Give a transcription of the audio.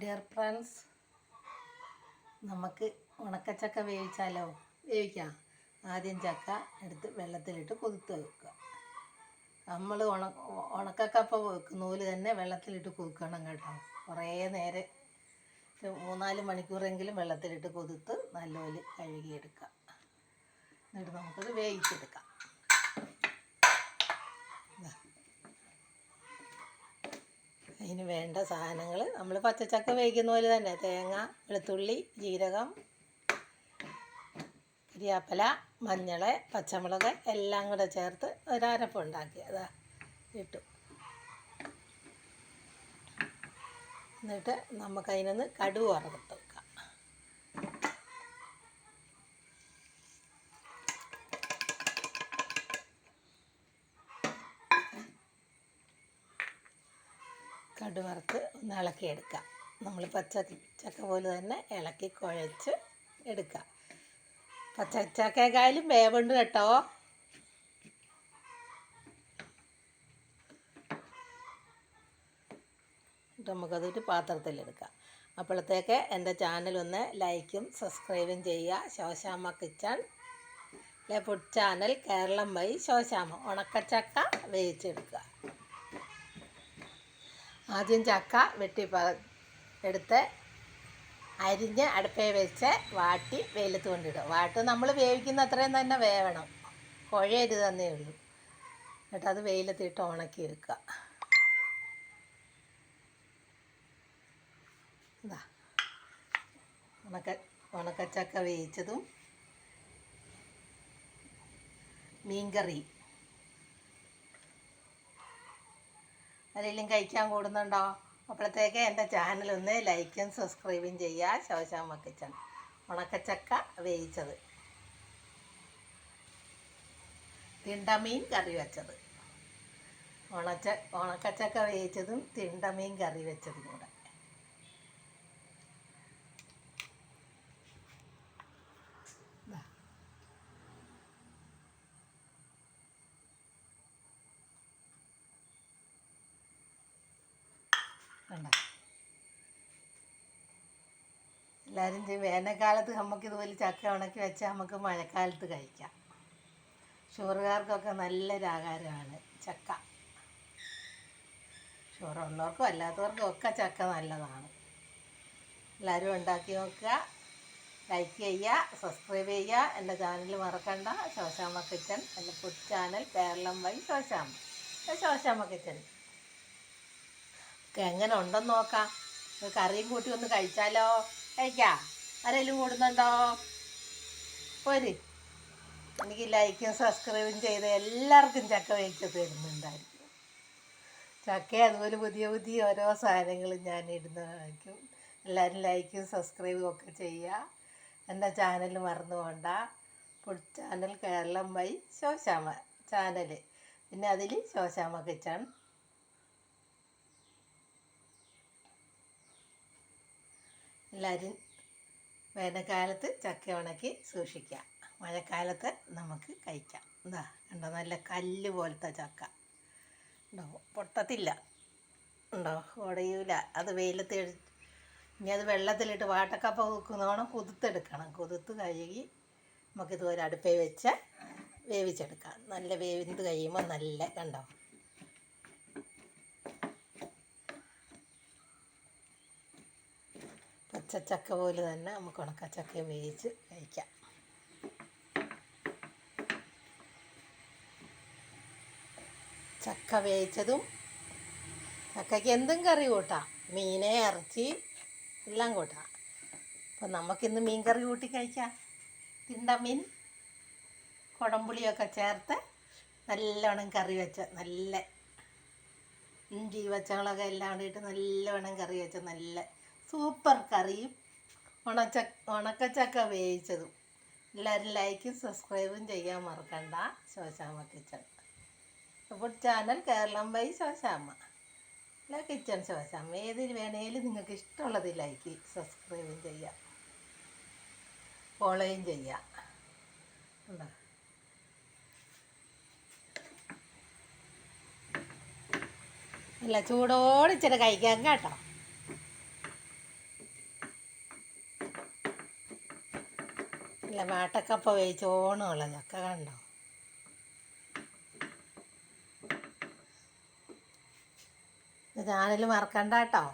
Dear friends നമുക്ക് ഉണക്കച്ചക്ക വേവിച്ചാലോ? വേവിക്കാം. ആദ്യം ചക്ക എടുത്ത് വെള്ളത്തിലിട്ട് കൊതുത്ത് വെക്കുക. നമ്മൾ ഉണ ഉണക്കക്കപ്പ നൂൽ തന്നെ വെള്ളത്തിലിട്ട് കൊതുക്കണം കേട്ടോ. കുറേ നേരെ മൂന്നാൽ മണിക്കൂറെങ്കിലും വെള്ളത്തിലിട്ട് കൊതുത്ത് നല്ലപോലെ കഴുകിയെടുക്കുക. എന്നിട്ട് നമുക്കത് വേവിച്ചെടുക്കാം. അതിന് വേണ്ട സാധനങ്ങൾ നമ്മൾ പച്ചച്ചക്ക വേവിക്കുന്ന പോലെ തന്നെ. തേങ്ങ വെളുത്തുള്ളി ജീരകം കരിയാപ്പല മഞ്ഞൾ പച്ചമുളക് എല്ലാം കൂടെ ചേർത്ത് ഒരരപ്പ് ഉണ്ടാക്കി. അതാ ഇട്ടു. എന്നിട്ട് നമുക്കതിനൊന്ന് കടുവ് വറുത്ത് വെക്കാം ഒന്ന് ഇളക്കി ഒന്ന് ഇളക്കിയെടുക്കാം നമ്മൾ പച്ച ചക്ക പോലെ തന്നെ ഇളക്കി കുഴച്ച് എടുക്കാം. പച്ച ചക്കയെക്കായാലും വേവുണ്ട് കേട്ടോ. നമുക്കതൊരു പാത്രത്തിലെടുക്കാം അപ്പോഴത്തേക്ക് എന്റെ ചാനൽ ഒന്ന് ലൈക്കും സബ്സ്ക്രൈബും ചെയ്യുക. Shoshama kitchen food channel Keralam വഴി ശോശാമ ഉണക്കച്ചക്ക വേവിച്ചെടുക്കുക. ആദ്യം ചക്ക വെട്ടി എടുത്ത് അരിഞ്ഞ് അടുപ്പേ വെച്ച് വാട്ടി വെയിലത്ത് കൊണ്ടിടും. വാട്ട് നമ്മൾ വേവിക്കുന്ന അത്രയും തന്നെ വേവണം. കുഴയരുത് തന്നേ ഉള്ളൂ. എന്നിട്ട് അത് വെയിലത്തിട്ട് ഉണക്കി എടുക്കുക. ഉണക്ക ഉണക്കച്ചക്ക വേവിച്ചതും മീൻകറി. ആരെങ്കിലും കഴിക്കാൻ കൂടുന്നുണ്ടോ? അപ്പോഴത്തേക്ക് എന്റെ ചാനലൊന്ന് ലൈക്കും സബ്സ്ക്രൈബും ചെയ്യുക. ശോശാമ്മ കിച്ചൺ. ഉണക്കച്ചക്ക വേവിച്ചത്. തിണ്ടമീൻ കറി വെച്ചത്. ഉണച്ച ഉണക്കച്ചക്ക വേവിച്ചതും തിണ്ടമീൻ കറി വെച്ചതും കൂടെ. കണ്ടോ എല്ലാവരും വേനൽക്കാലത്ത് നമുക്ക് ഇതുപോലെ ചക്ക ഉണക്കി വെച്ചാൽ നമുക്ക് മഴക്കാലത്ത് കഴിക്കാം. ഷുഗറുകാർക്കൊക്കെ നല്ലൊരു ആഹാരമാണ് ചക്ക. ഷുഗർ ഉള്ളവർക്കും അല്ലാത്തവർക്കും ഒക്കെ ചക്ക നല്ലതാണ്. എല്ലാവരും ഉണ്ടാക്കി നോക്കുക ലൈക്ക് ചെയ്യുക സബ്സ്ക്രൈബ് ചെയ്യുക. എന്റെ ചാനൽ മറക്കണ്ട. ശോശാമ്മ കിച്ചൻ എന്റെ food channel Keralam by Shoshamma. Shoshamma kitchen. എങ്ങനെ ഉണ്ടെന്ന് നോക്കാം. കറിയും കൂട്ടി ഒന്ന് കഴിച്ചാലോ? കഴിക്കാം? ആരെങ്കിലും കൂടുന്നുണ്ടോ? പോര്. എനിക്ക് ലൈക്കും സബ്സ്ക്രൈബും ചെയ്ത് എല്ലാവർക്കും ചക്ക വേവിച്ച് തരുന്നുണ്ടായിരിക്കും. ചക്ക അതുപോലെ പുതിയ പുതിയ ഓരോ സാധനങ്ങളും ഞാൻ ഇടുന്നതായിരിക്കും എല്ലാവരും ലൈക്കും സബ്സ്ക്രൈബും ഒക്കെ ചെയ്യുക. എന്റെ ചാനൽ മറന്നു പോണ്ട. Food channel Keralam by Shoshama channel പിന്നെ അതിൽ ശോശാമ കിച്ചൺ. എല്ലാവരും വേനൽക്കാലത്ത് ചക്ക ഉണക്കി സൂക്ഷിക്കാം മഴക്കാലത്ത് നമുക്ക് കഴിക്കാം. എന്താ കണ്ടോ? നല്ല കല്ല് പോലത്തെ ചക്ക. ഉണ്ടോ പൊട്ടത്തില്ല. ഉണ്ടോ ഉടയൂല. അത് വെയിലത്ത് ഇനി അത് വെള്ളത്തിലിട്ട് വാട്ടക്കപ്പ വെക്കുന്നോണം കുതിർത്തെടുക്കണം. കുതിർത്ത് കഴുകി നമുക്കിതുപോലെ അടുപ്പേ വെച്ച് വേവിച്ചെടുക്കാം. നല്ല വേവിന്ത് കഴിയുമ്പോൾ നല്ല കണ്ടോ? പച്ചച്ചക്ക പോലെ തന്നെ നമുക്ക് ഉണക്ക ഉണക്കച്ചക്ക വേവിച്ച് കഴിക്കാം. ചക്ക വേവിച്ചതും ചക്കയ്ക്ക് എന്തും കറി കൂട്ടാം. മീനെ ഇറച്ചി എല്ലാം കൂട്ടാം. അപ്പം നമുക്കിന്ന് മീൻ കറി കൂട്ടി കഴിക്കാം. തിണ്ടമീൻ കുടംപുളിയൊക്കെ ചേർത്ത് നല്ലവണ്ണം കറി വെച്ച നല്ല ഇഞ്ചി പച്ചമുളക് എല്ലാം ഇട്ട് നല്ലവണ്ണം കറി വെച്ച നല്ല സൂപ്പർ കറിയും ഉണച്ച ഉണക്കച്ചക്ക വേവിച്ചതും. എല്ലാവരും ലൈക്കും സബ്സ്ക്രൈബും ചെയ്യാൻ മറക്കണ്ട. ശോശാമ്മ കിച്ചൺ. ഇപ്പോൾ ചാനൽ കേരളം വൈ ശോശാമ്മ. അല്ല കിച്ചൺ ശോശാമ്മ. ഏതിൽ വേണേലും നിങ്ങൾക്ക് ഇഷ്ടമുള്ളത് ലൈക്ക് സബ്സ്ക്രൈബും ചെയ്യാം. ഫോളോയും ചെയ്യാം. ഉണ്ടോ? അല്ല ചൂടോടെ ഇച്ചിരി കഴിക്കാം കേട്ടോ. അല്ല വേട്ടക്കപ്പ വേവിച്ചോണുള്ള ചക്ക കണ്ടോ? ചാനൽ മറക്കണ്ട കേട്ടോ.